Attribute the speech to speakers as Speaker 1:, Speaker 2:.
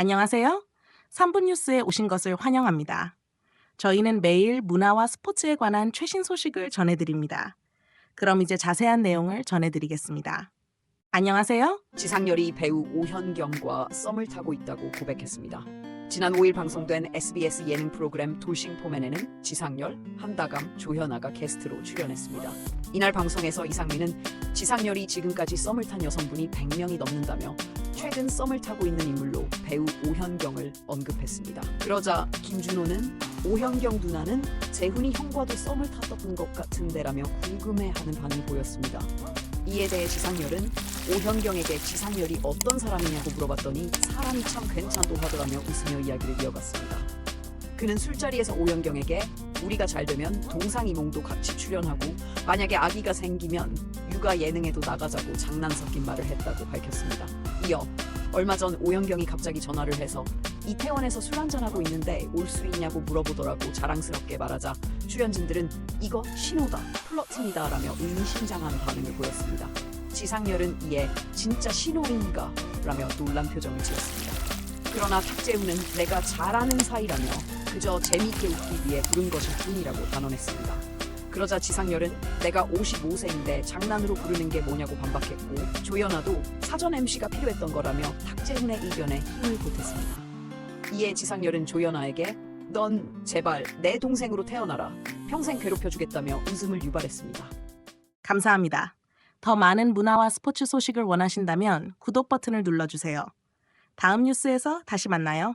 Speaker 1: 안녕하세요. 3분 뉴스에 오신 것을 환영합니다. 저희는 매일 문화와 스포츠에 관한 최신 소식을 전해드립니다. 그럼 이제 자세한 내용을 전해드리겠습니다. 안녕하세요.
Speaker 2: 지상렬이 배우 오현경과 썸을 타고 있다고 고백했습니다. 지난 5일 방송된 SBS 예능 프로그램 돌싱 포맨에는 지상렬, 한다감, 조현아가 게스트로 출연했습니다. 이날 방송에서 이상민은 지상렬이 지금까지 썸을 탄 여성분이 100명이 넘는다며 최근 썸을 타고 있는 인물로 배우 오현경을 언급했습니다. 그러자 김준호는 오현경 누나는 재훈이 형과도 썸을 탔던 것 같은데라며 궁금해하는 반응을 보였습니다. 이에 대해 지상렬은 오현경에게 지상렬이 어떤 사람이냐고 물어봤더니 사람이 참 괜찮도 하더라며 웃으며 이야기를 이어갔습니다. 그는 술자리에서 오현경에게 우리가 잘 되면 동상이몽도 같이 출연하고 만약에 아기가 생기면 육아 예능에도 나가자고 장난 섞인 말을 했다고 밝혔습니다. 이어 얼마 전 오현경이 갑자기 전화를 해서 이태원에서 술 한잔하고 있는데 올 수 있냐고 물어보더라고 자랑스럽게 말하자 출연진들은 이거 신호다 플러팅이다 라며 의미심장한 반응을 보였습니다. 지상렬은 이에 진짜 신호인가 라며 놀란 표정을 지었습니다. 그러나 탁재훈은 내가 잘하는 사이라며 그저 재미있게 웃기 위해 부른 것일 뿐이라고 단언했습니다. 그러자 지상렬은 내가 55세인데 장난으로 부르는 게 뭐냐고 반박했고 조연아도 사전 MC가 필요했던 거라며 탁재훈의 의견에 힘을 보탰습니다. 이에 지상렬은 조연아에게 넌 제발 내 동생으로 태어나라 평생 괴롭혀주겠다며 웃음을 유발했습니다.
Speaker 1: 감사합니다. 더 많은 문화와 스포츠 소식을 원하신다면 구독 버튼을 눌러주세요. 다음 뉴스에서 다시 만나요.